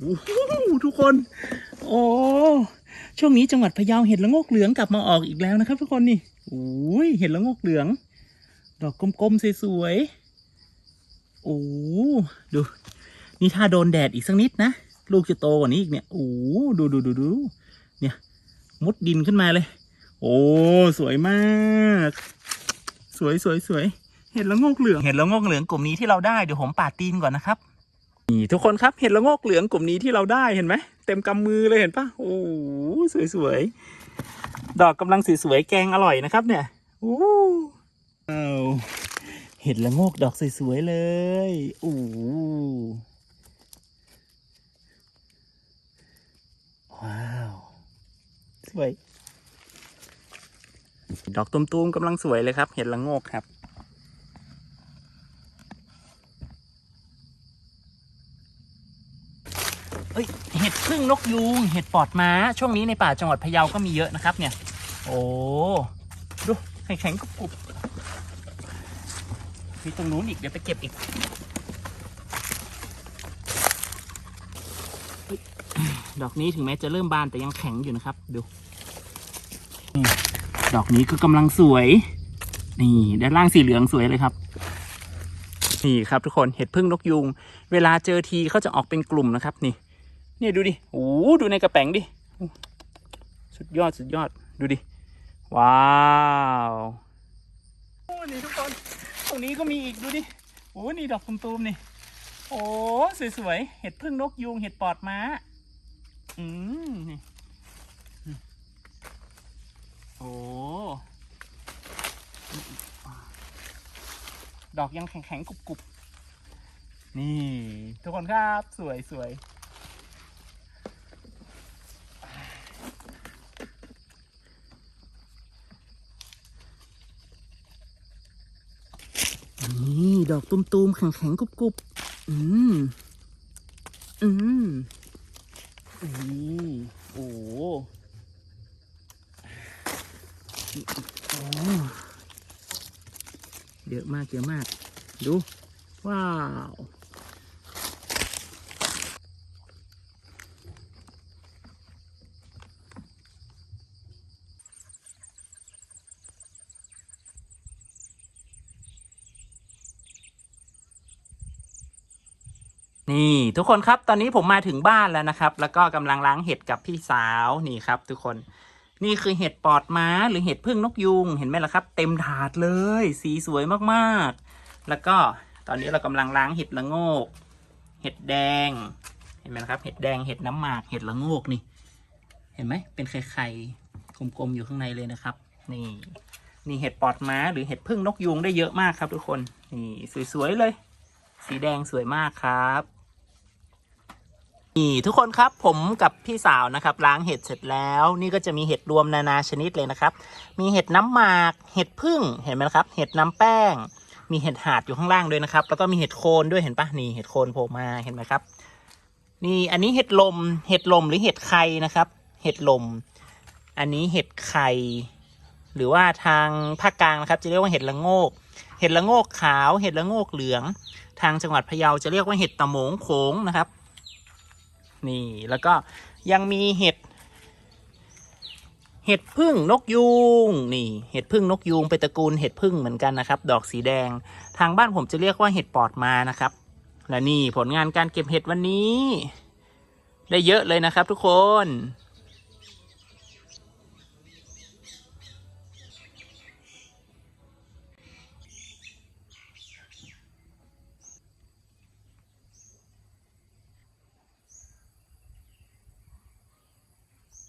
โอ้โหทุกคน โอ้ช่วงนี้จังหวัดพะเยาเห็ดละงกเหลืองกลับมาออกอีกแล้วนะครับ ทุกคนนี่โอ้ยเห็ดละงกเหลือง ดอกกลมๆสวยๆโอ้ดู นี่ถ้าโดนแดดอีกสักนิดนะลูกจะโตกว่านี้อีกเนี่ยโอ้ดูดูดูดูเนี่ยมุดดินขึ้นมาเลย โอ้สวยมาก สวยสวยสวยเห็ดละงกเหลืองเห็ดละงกเหลืองกลุ่มนี้ที่เราได้เดี๋ยวผมปาดตีนก่อนนะครับ นี่ทุกคนครับเห็ดละโงกเหลืองกลุ่มนี้ที่เราได้เห็นไหมเต็มกำมือเลยเห็นปะโอ้สวยสวยดอกกำลังสวยๆแกงอร่อยนะครับ เนี่ยโอ้อ้าวเห็ดละโงกดอกสวยๆเลยโอ้ว้าวสวย ดอกตุ้มๆกำลังสวยเลยครับ เห็ดละโงกครับ เอ้ยเห็ดพึ่งนกยูงเห็ดปอดม้า ช่วงนี้ในป่าจังหวัดพะเยาก็มีเยอะนะครับเนี่ย โอ้ดูแข็งๆกรุบกรุบมีตรงนู้นอีกเดี๋ยวไปเก็บอีกดอกนี้ถึงแม้จะเริ่มบานแต่ยังแข็งอยู่นะครับดูดอกนี้ก็กำลังสวย นี่ด้านล่างสีเหลืองสวยเลยครับนี่ครับทุกคนเห็ดพึ่งนกยูงเวลาเจอทีเขาจะออกเป็นกลุ่มนะครับนี่ นี่ดูดิโอ้ดูในกระแป๋งดิ สุดยอดสุดยอด ดูดิ ว้าวโอ้นี่ทุกคน ตรงนี้ก็มีอีกดูดิโอ้นี่ดอกตูมๆนี่ โอ้สวยๆ เห็ดพึ่งนกยูงเห็ดปอดม้า อืมนี่โอ้ดอกยังแข็งๆกรุบๆ นี่ ทุกคนครับสวยส นี่ดอกตุ้มๆแข็งๆกรุบๆอืม อืมนี่โอ้โอ้เยอะมากเยอะมาก ดู ว้าว นี่ทุกคนครับตอนนี้ผมมาถึงบ้านแล้วนะครับ แล้วก็กำลังล้างเห็ดกับพี่สาวนี่ครับ ทุกคนนี่คือเห็ดปอดม้าหรือเห็ดพึ่งนกยูงเห็นไหมล่ะครับ เต็มถาดเลย สีสวยมากๆ แล้วก็ตอนนี้เรากำลังล้างเห็ดละโงก เห็ดแดง เห็นไหมล่ะครับ เห็ดแดงเห็ดน้ำหมากเห็ดละโงกนี่ เห็นไหมเป็นไข่ๆกลมๆอยู่ข้างในเลยนะครับ นี่นี่เห็ดปอดม้าหรือเห็ดพึ่งนกยูงได้เยอะมากครับ ทุกคนนี่สวยๆเลย สีแดงสวยมากครับนี่ทุกคนครับผมกับพี่สาวนะครับล้างเห็ดเสร็จแล้วนี่ก็จะมีเห็ดรวมนานาชนิดเลยนะครับ มีเห็ดน้ำหมาก เห็ดพึ่งเห็นไหมครับ เห็ดน้ำแป้ง มีเห็ดหาดอยู่ข้างล่างด้วยนะครับ แล้วก็มีเห็ดโคนด้วยเห็นปะนี่เห็ดโคนโผล่มาเห็นไหมครับ นี่อันนี้เห็ดลม เห็ดลมหรือเห็ดไข่นะครับ เห็ดลม อันนี้เห็ดไข่ หรือว่าทางภาคกลางนะครับ จะเรียกว่าเห็ดละโงก เห็ดละโงกขาว เห็ดละโงกเหลือง ทางจังหวัดพะเยาจะเรียกว่าเห็ดตะโหมงโขงนะครับ นี่แล้วก็ยังมีเห็ด เห็ดพึ่งนกยูงนี่ เห็ดพึ่งนกยูงเป็นตระกูลเห็ดพึ่งเหมือนกันนะครับ ดอกสีแดง ทางบ้านผมจะเรียกว่าเห็ดปอดมานะครับ และนี่ผลงานการเก็บเห็ดวันนี้ ได้เยอะเลยนะครับทุกคน